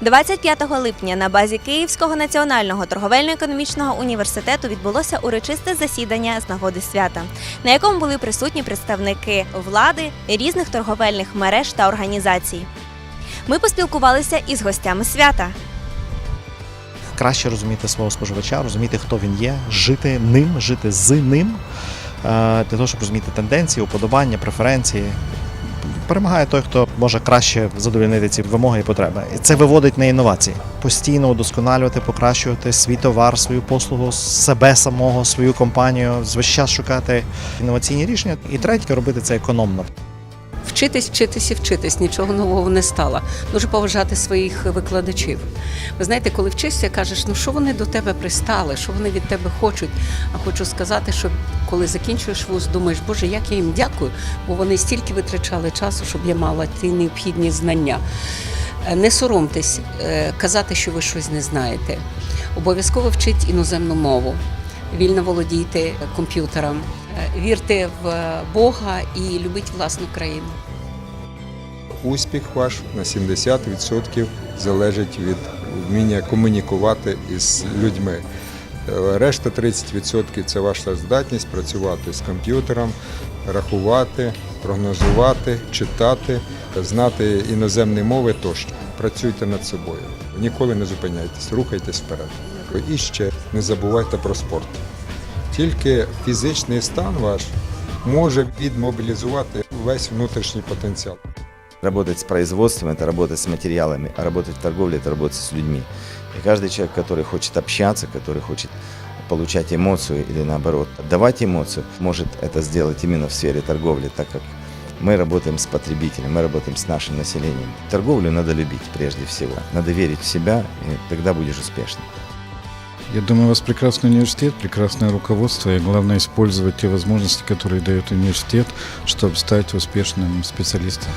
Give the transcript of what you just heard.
25 липня на базі Київського національного торговельно-економічного університету відбулося урочисте засідання з нагоди свята, на якому були присутні представники влади, різних торговельних мереж та організацій. Ми поспілкувалися із гостями свята. краще розуміти свого споживача, розуміти, хто він є, жити ним, жити з ним, е, для того, щоб розуміти тенденції, уподобання, преференції. Перемагає той, хто може краще задовільнити ці вимоги і потреби. І це виводить на інновації. Постійно удосконалювати, покращувати свій товар, свою послугу, себе самого, свою компанію, весь час шукати інноваційні рішення. І третє робити це економно. Вчитись, вчитись і вчитись, нічого нового не стало. Дуже поважати своїх викладачів. Ви знаєте, коли вчишся, кажеш, ну що вони до тебе пристали, що вони від тебе хочуть. А хочу сказати, що коли закінчуєш вуз, думаєш, Боже, як я їм дякую, бо вони стільки витрачали часу, щоб я мала ті необхідні знання. Е, Не соромтесь е, казати, що ви щось не знаєте. Обов'язково вчіть іноземну мову, вільно володійте комп'ютером, е, вірте в Бога і любіть власну країну. успіх ваш на 70% залежить від вміння комунікувати із людьми. Е, Решта 30% це ваша здатність працювати з комп'ютером, рахувати, прогнозувати, читати, знати іноземні мови тощо. Працюйте над собою. Ніколи не зупиняйтесь, рухайтесь вперед. І ще не забувайте про спорт. Тільки фізичний стан ваш може відмобілізувати весь внутрішній потенціал. Работать с производством – это работать с материалами, а работать в торговле – это работать с людьми. И каждый человек, который хочет общаться, который хочет получать эмоцию или наоборот давать эмоцию, может это сделать именно в сфере торговли, так как мы работаем с потребителем, мы работаем с нашим населением. Торговлю надо любить прежде всего, надо верить в себя, и тогда будешь успешным. Я думаю, у вас прекрасный университет, прекрасное руководство, и главное использовать те возможности, которые дает университет, чтобы стать успешным специалистом.